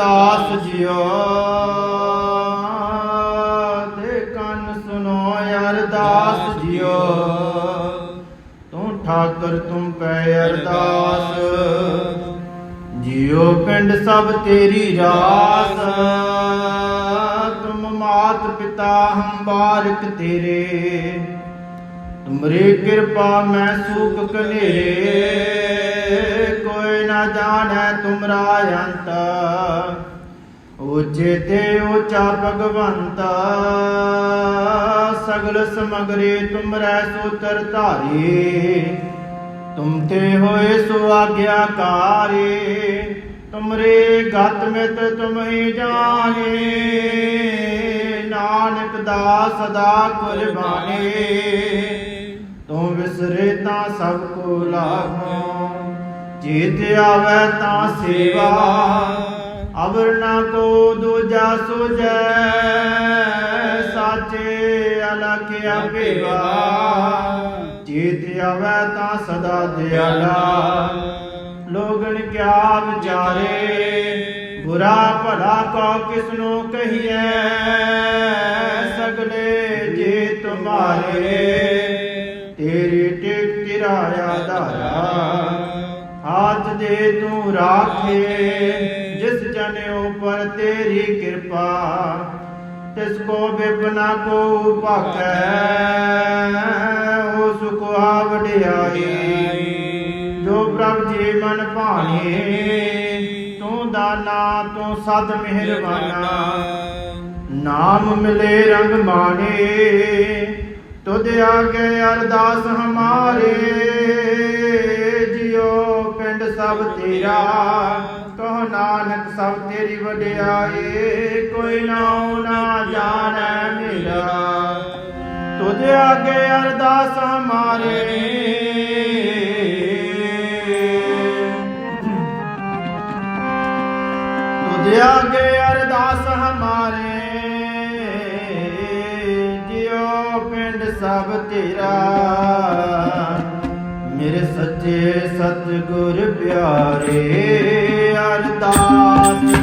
ਅਰਦਾਸ ਜਿਓ। ਦੇ ਕੰਨ ਸੁਨੋ ਅਰਦਾਸ ਜਿਓ। ਤੂੰ ਠਾਕਰ ਤੁਮ ਪੈ ਅਰਦਾਸ। ਜਿਉ ਪਿੰਡ ਸਭ ਤੇਰੀ ਰਾਸ। ਤੁਮ ਮਾਤ ਪਿਤਾ ਹਮ ਬਾਰਕ ਤੇਰੇ। ਤੁਮਰੇ ਕਿਰਪਾ ਮੈਂ ਸੂਖ ਕਨੇਰੇ ਕੋਈ ਨਾ ਜਾਣੈ ਤੁਮਰਾ ਅੰਤ। ਉਚੇ ਤੇ ਉਚਾ ਭਗਵੰਤ, ਸਗਲ ਸਮਗਰੇ ਤੁਮਰੈ ਸੂਤਰ ਧਾਰੀ। ਤੁਮ ਤੇ ਹੋਏ ਸੋ ਆਗਿਆਕਾਰੇ ਤੁਮਰੇ ਗਤ ਮਿਤ ਤੁਮ ਹੀ ਜਾਣੇ। ਨਾਨਕ ਦਾ ਸਦਾ ਕੁਰਬਾਨੇ। ਤੂੰ ਵਿਸਰੇ ਤਾਂ ਸਭ ਕੋ ਲਾਭੋ ਜੀਤ ਆਵੈ ਤਾਂ ਸੇਵਾ, ਅਵਰ ਨਾ ਕੋ ਦੂਜਾ ਸੁਜੈ ਸਾਚੇ ਅਲਖ ਅਭਿਵਾ ਜੀਤ ਆਵੈ ਤਾਂ ਸਦਾ ਦਿਆਲਾ। ਲੋਗਨ ਕਿਆ ਵਿਚਾਰੇ, ਬੁਰਾ ਭਲਾ ਕੋ ਕਿਸਨੂੰ ਕਹੀਐ। ਸਗਲੇ ਜੇ ਤੁਮਾਰੇ ਟਿਕ ਧਾਰਾ ਹਾਥ ਦੇ ਤੂੰ ਰਾਖੇ, ਜਿਸ ਜਨ ਉਪਰ ਤੇਰੀ ਕਿਰਪਾ, ਤਿਸ ਕੋ ਬਿਪਨਾ ਕੋ ਭਾਕੈ ਹੋ ਸੁਖ ਆਵੜਿਆਈ। ਜੋ ਪ੍ਰਭ ਜੀ ਮਨ ਭਾਣੇ, ਤੂੰ ਦਾਨਾ, ਤੂੰ ਸਦ ਮਿਹਰਬਾਨਾ। ਨਾਮ ਮਿਲੇ ਰੰਗ ਮਾਣੇ ਤੁਧ ਆਗੇ ਅਰਦਾਸ ਹਮਾਰੇ, ਜਿਉ ਪਿੰਡ ਸਭ ਤੇਰਾ, ਕਹੋ ਨਾਨਕ ਸਭ ਤੇਰੀ ਵਡਿਆਈ, ਕੋਈ ਨਾਉ ਨਾ ਜਾਣੈ ਮੇਰਾ। ਤੁਧ ਆਗੇ ਅਰਦਾਸ ਹਮਾਰੇ, ਤੁਧ ਆਗੇ ਤੇਰਾ ਮੇਰੇ ਸੱਚੇ ਸਤਿਗੁਰ ਪਿਆਰੇ ਅਰਦਾਸ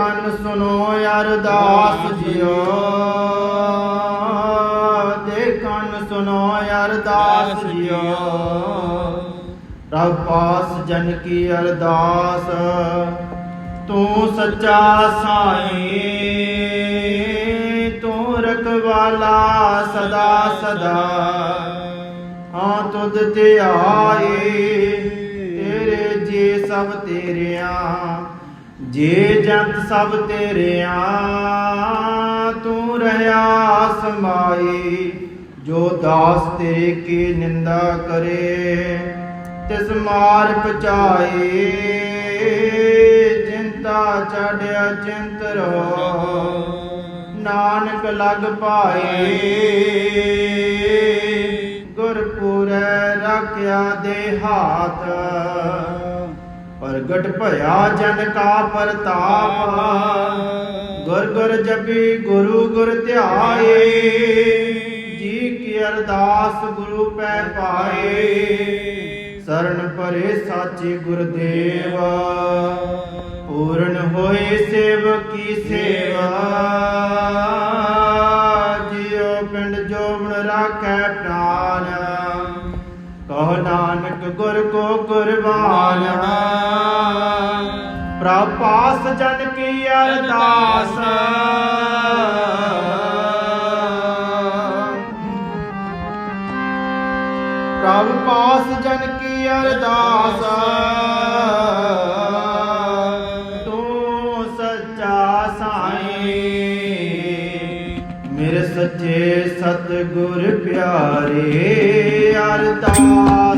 ਕੰਨ ਸੁਨੋ ਅਰਦਾਸ ਜਿਓ। ਦੇ ਕੰਨ ਸੁਨੋ ਅਰਦਾਸ ਜਿਓ। ਰਬ ਪਾਸ ਜਨ ਕੀ ਅਰਦਾਸ, ਤੂੰ ਸੱਚਾ ਸਾਈਂ। ਤੂੰ ਰਖਵਾਲਾ ਸਦਾ ਸਦਾ। ਹਾਂ ਤੁਧ ਤੇ ਆਏ, ਤੇਰੇ ਜੇ ਸਭ ਤੇਰਿਆਂ। ਜੇ ਜੰਤ ਸਭ ਤੇਰਿਆ ਤੂੰ ਰਹਾ ਸਮਾਈ ਜੋ ਦਾਸ ਤੇਰੇ ਕੀ ਨਿੰਦਾ ਕਰੇ, ਤਿਸ ਮਾਰ ਪਚਾਏ ਚਿੰਤਾ ਚੜਿਆ ਚਿੰਤ ਰੋ ਨਾਨਕ ਲਗ ਪਾਏ, ਗੁਰਪੁਰ ਰੱਖਿਆ ਦੇ ਹਾਥ। ਪ੍ਰਗਟ ਭਇਆ ਜਨ ਕਾ ਪ੍ਰਤਾਪ। ਗੁਰ ਗੁਰ ਜਪੀ ਗੁਰੂ ਗੁਰ ਧਿਆਏ। ਜੀ ਕੀ ਅਰਦਾਸ ਗੁਰੂ ਪੈ ਪਾਏ। ਸਰਣ ਪਰੇ ਸਾਚੇ ਗੁਰਦੇਵ। ਪੂਰਨ ਹੋਏ ਸੇਵ ਕੀ ਸੇਵਾ। ਜਿਉ ਪਿੰਡ ਜੋਬਨ ਰਾਖੈ ਪ੍ਰਾਨ। ਕਹ ਨਾਨਕ ਗੁਰ ਕੋ ਕੁਰਬਾਨ ਪ੍ਰਭ ਪਾਸ ਜਨ ਕੀ ਅਰਦਾਸ? ਪ੍ਰਭ ਪਾਸ ਜਨ ਕੀ ਅਰਦਾਸ? ਤੂੰ ਸੱਚਾ ਸਾਈਂ। ਮੇਰੇ ਸੱਚੇ ਸਤਿਗੁਰ ਪਿਆਰੇ ਅਰਦਾਸ।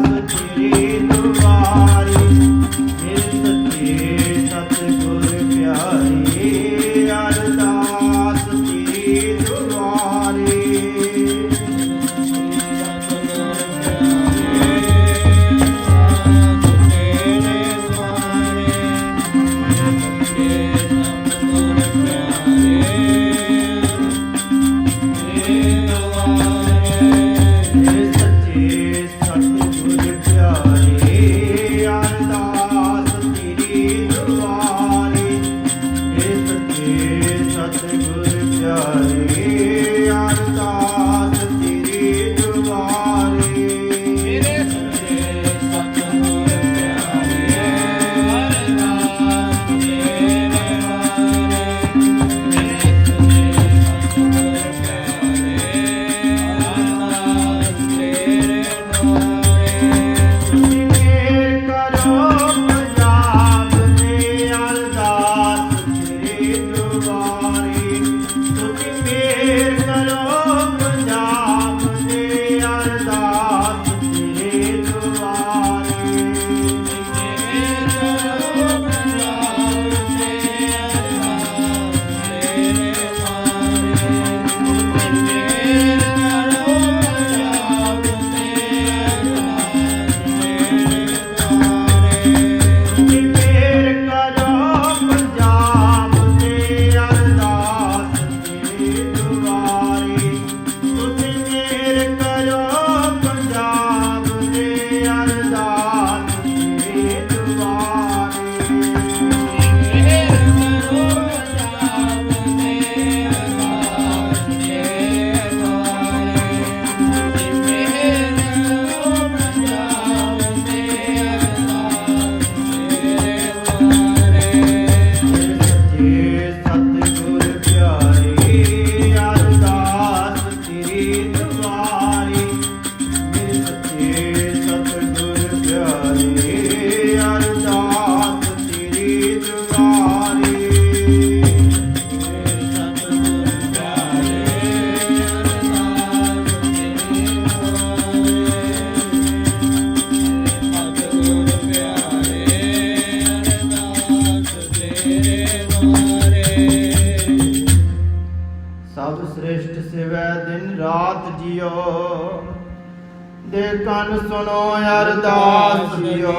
ਦੇ ਕੰਨ ਸੁਣੋ ਅਰਦਾਸ ਜੀਓ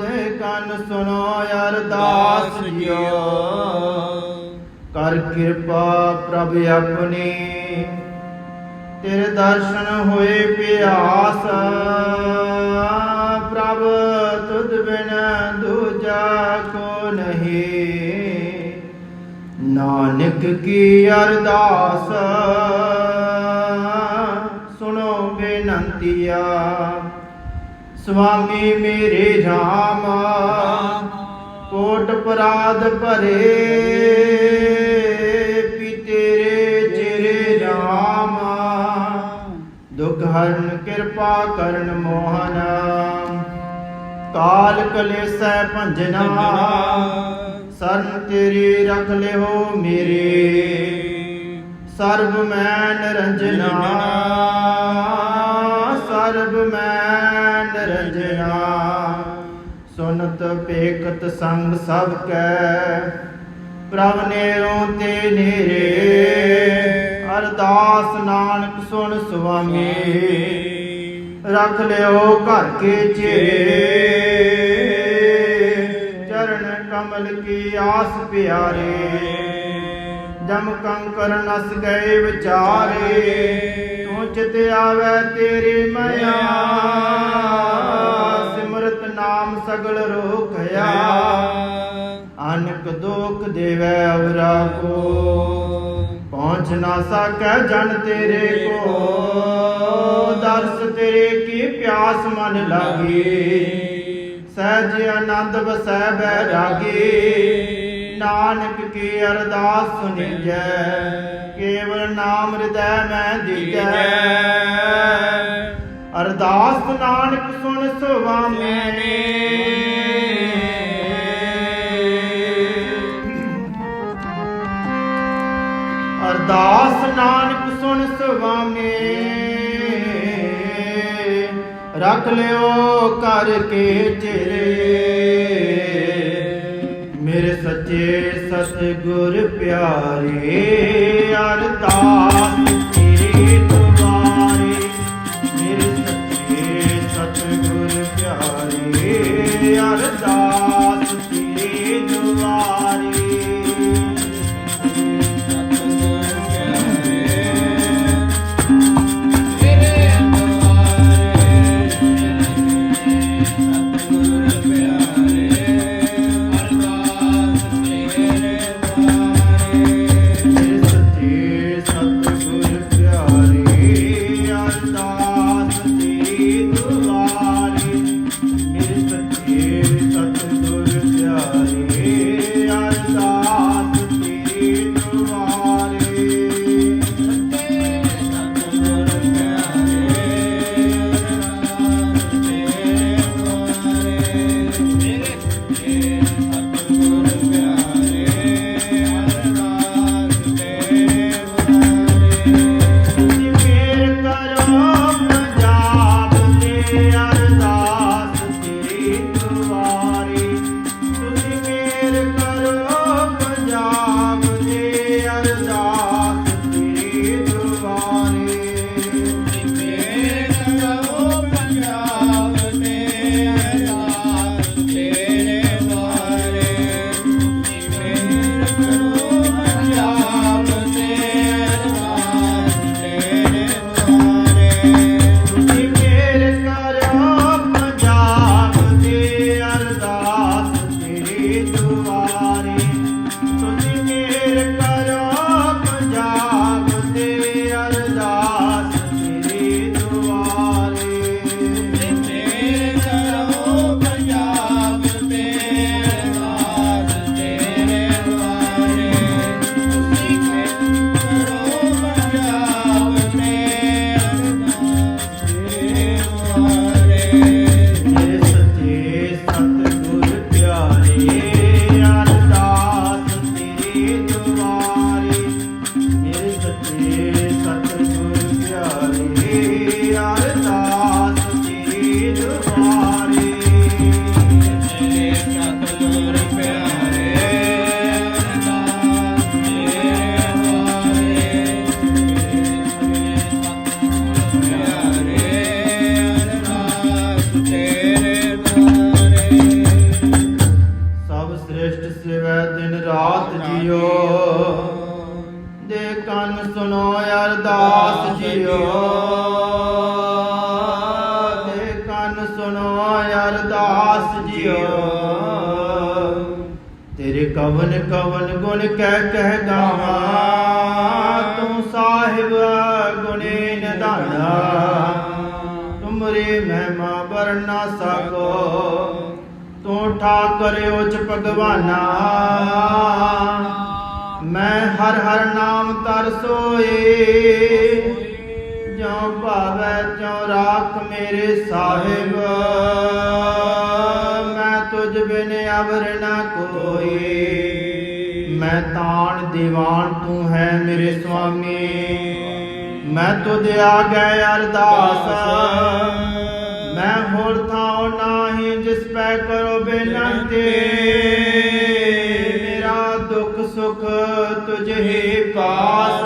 ਦੇ ਕੰਨ ਸੁਣੋ ਅਰਦਾਸ ਜੀਓ ਕਰ ਕਿਰਪਾ ਪ੍ਰਭ ਆਪਣੀ। ਤੇਰੇ ਦਰਸ਼ਨ ਹੋਏ ਪਿਆਸ। ਪ੍ਰਭ ਤੁਧ ਬਿਨ ਦੂਜਾ ਕੋ ਨਹੀਂ। ਨਾਨਕ ਕੀ ਅਰਦਾਸ। ਸੁਣੋ ਬੇਨੰਤੀਆ ਸੁਆਮੀ ਮੇਰੇ RAM ਕੋਟ ਪਰਾਧ ਭਰੇ ਪੀ ਤੇਰੇ ਚਿਹਰੇ ਰਾਮ। ਦੁਖ ਹਰਨ ਕਿਰਪਾ ਕਰਨ ਮੋਹਨ ਕਾਲ ਕਲੇਸੈ ਭੰਜਨਾ। ਸਰਨ ਤੇਰੀ ਰਖ ਲਿਓ ਮੇਰੇ। ਸਰਬ ਮੈਂ ਨਿਰੰਜਨਾ ਸਰਬ ਮੈਂ ਨਿਰੰਜਨਾ ਸੁਨਤ ਪੇਖਤ ਸੰਗ ਸਭ ਕੈ। ਪ੍ਰਭ ਨੇਰੋਂ ਤੇ ਨੇਰੇ। ਅਰਦਾਸ ਨਾਨਕ ਸੁਣ ਸੁਆਮੀ। ਰੱਖ ਲਿਓ ਘਰ ਕੇ ਚਿਹਰੇ। ਚਰਨ ਕਮਲ ਕੀ ਆਸ ਪਿਆਰੇ। ਜਮ ਕੰਕਰ ਨਸ ਗਏ ਵਿਚਾਰੇ। ਤੂੰ ਚਿਤ ਆਵੇ ਤੇਰੇ ਮਇਆ। ਸਿਮਰਤ ਨਾਮ ਸਗਲ ਰੋਖਿਆ ਅਨਕ ਦੁਖ ਦੇਵੈ ਅਵਰਾ ਕੋ। ਪਹੁੰਚ ਨਾ ਸਕੈ ਜਨ ਤੇਰੇ ਕੋ। ਦਰਸ ਤੇਰੇ ਕੀ ਪਿਆਸ ਮਨ ਲਾਗੀ। ਸਹਿਜ ਆਨੰਦ ਵਸੈ ਬੈ ਬੈਰਾਗੀ ਨਾਨਕ ਕੀ ਅਰਦਾਸ ਸੁਣੀਜੈ ਕੇਵਲ ਨਾਮ ਹਿਰਦੈ ਮੈਂ ਦੀਜੈ। ਅਰਦਾਸ ਨਾਨਕ ਸੁਣ ਸੁਆਮੀ ਅਰਦਾਸ ਨਾਨਕ ਸੁਣ ਸੁਆਮੀ ਰੱਖ ਲਿਓ ਕਰਕੇ ਚਿਰੇ। ਸੱਚੇ ਸਤਿਗੁਰ ਪਿਆਰੇ ਅਰਦਾਸ ਤੇਰੇ ਦੁਆਰੇ ਮੇਰੇ ਸੱਚੇ ਸਤਿਗੁਰ ਪਿਆਰੇ ਅਰਦਾਸ ਤੁਮਰੇ ਮਹਿਮਾ ਵਰਨਾ ਸਕੋ ਤੂੰ ਠਾਕਰ ਉਚ ਭਗਵਾਨਾ। ਮੈਂ ਹਰ ਹਰ ਨਾਮ ਤਰਸੋਏ ਸੋਏ। ਜੋ ਭਾਵੈ ਤਿਉ ਰਾਖ ਮੇਰੇ ਸਾਹਿਬ। ਮੈਂ ਤੁਝ ਬਿਨ ਅਵਰ ਨਾ ਕੋਈ ਮੈਂ ਤਾਣ ਦੀਵਾਨ ਤੂੰ ਹੈ ਮੇਰੇ ਸੁਆਮੀ। ਮੈਂ ਤੁਧ ਆਗੇ ਅਰਦਾਸ। ਮੈਂ ਹੋਰ ਥਾਉ ਨਾਹੀ ਜਿਸ ਪੈ ਕਰੋ ਬੇਨੰਤੀ। ਮੇਰਾ ਦੁੱਖ ਸੁਖ ਤੁਝ ਪਾਸ।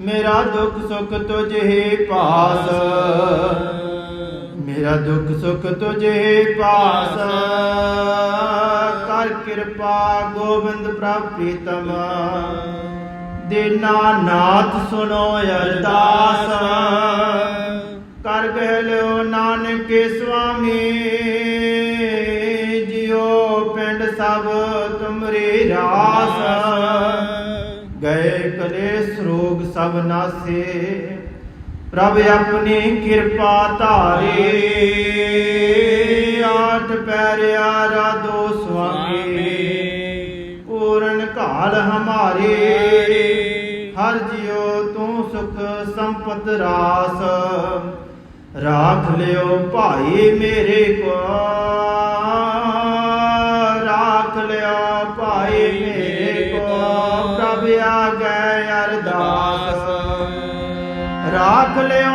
ਮੇਰਾ ਦੁੱਖ ਸੁਖ ਤੁਝ ਪਾਸ। ਮੇਰਾ ਦੁੱਖ ਸੁਖ ਤੁਝ ਪਾਸ। ਕਰ ਕਿਰਪਾ ਗੋਬਿੰਦ ਪ੍ਰਭ ਪ੍ਰੀਤਮ। ਦੀਨਾ ਨਾਥ ਸੁਨੋ ਅਰਦਾਸ। ਕਰ ਗਏ ਲਿਓ ਨਾਨਕ ਸੁਆਮੀ, ਜਿਉ ਪਿੰਡ ਸਭ ਤੁਮਰੀ ਰਾਸ। ਗਏ ਕਲੇਸ਼ ਰੋਗ ਸਭ ਨਾਸੇ, ਪ੍ਰਭ ਆਪਣੀ ਕਿਰਪਾ ਧਾਰੇ। ਆਠ ਪੈਰਿਆ ਰਾਧੋ ਸੁਆਮੀ, ਪੂਰਨ ਕਾਲ ਹਮਾਰੇ। ਸੁਖ ਰਾਸ। ਰਾਖ ਲਿਓ ਭਾਈ ਮੇਰੇ ਕੋ ਰਾਖ ਲਿਓ ਭਾਈ ਮੇਰੇ ਕੋ ਪ੍ਰਭ ਆ ਗਏ ਅਰਦਾਸ। ਰਾਖ ਲਿਓ